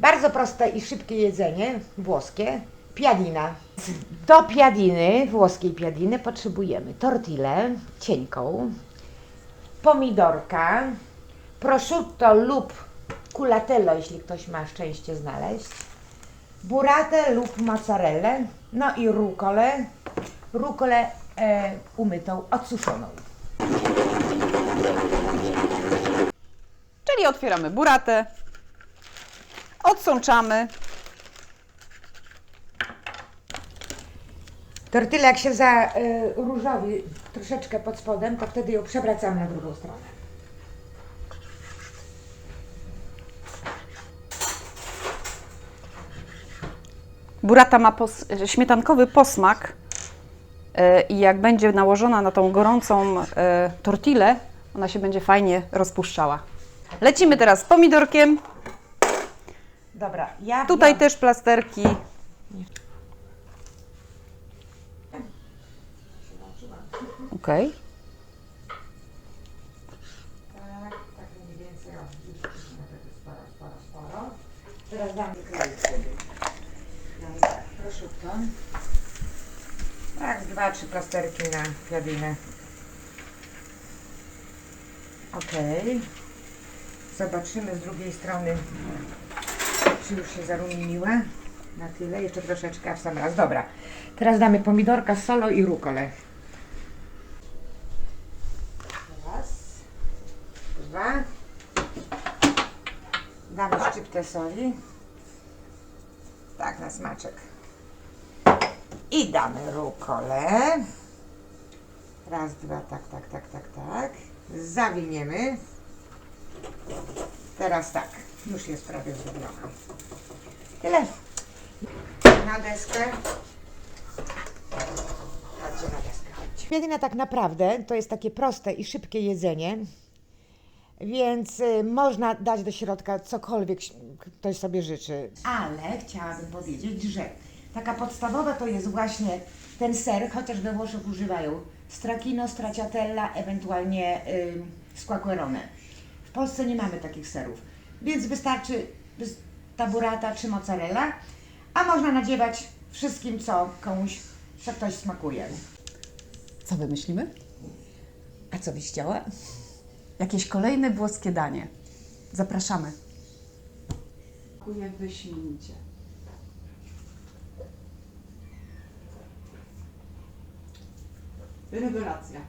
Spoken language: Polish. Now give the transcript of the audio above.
Bardzo proste i szybkie jedzenie włoskie. Piadina. Do piadiny, włoskiej piadiny, potrzebujemy tortillę cienką, pomidorka, prosciutto lub culatello, jeśli ktoś ma szczęście znaleźć, buratę lub mozzarellę, no i rukolę, rukolę e, umytą, odsuszoną. Czyli otwieramy buratę, odsączamy, Tortilla jak się za y, różowi troszeczkę pod spodem, to wtedy ją przewracamy na drugą stronę. Burata ma pos, śmietankowy posmak e, i jak będzie nałożona na tą gorącą e, tortillę, ona się będzie fajnie rozpuszczała. Lecimy teraz pomidorkiem. Dobra, ja Tutaj biorę- też plasterki. Okej. Tak, tak mniej więcej. O, już nawet sporo, sporo, sporo. Teraz dam wykroić sobie. Dam prosciutto. Tak, dwa, trzy plasterki na piadinę. Okej. Zobaczymy z drugiej strony, czy już się zarumieniła. Na tyle, jeszcze troszeczkę, w sam raz. Dobra. Teraz damy pomidorka, solo i rukolę. Raz, dwa. Damy szczyptę soli. Tak, na smaczek. I damy rukolę. Raz, dwa, tak, tak, tak, tak, tak. Zawiniemy. Teraz tak, już jest prawie zrobiona. Tyle. Na deskę. Chodźcie na deskę, chodźcie. Jedyne tak naprawdę to jest takie proste i szybkie jedzenie, więc y, można dać do środka cokolwiek ktoś sobie życzy. Ale chciałabym powiedzieć, że taka podstawowa to jest właśnie ten ser, chociaż we Włoszech używają stracchino, stracciatella, ewentualnie y, squacquerone. W Polsce nie mamy takich serów, więc wystarczy wys- ta burrata czy mozzarella, a można nadziewać wszystkim, co komuś, co ktoś smakuje. Co wymyślimy? A co byś chciała? Jakieś kolejne włoskie danie. Zapraszamy. Smakuje wyśmienicie. Rewelacja.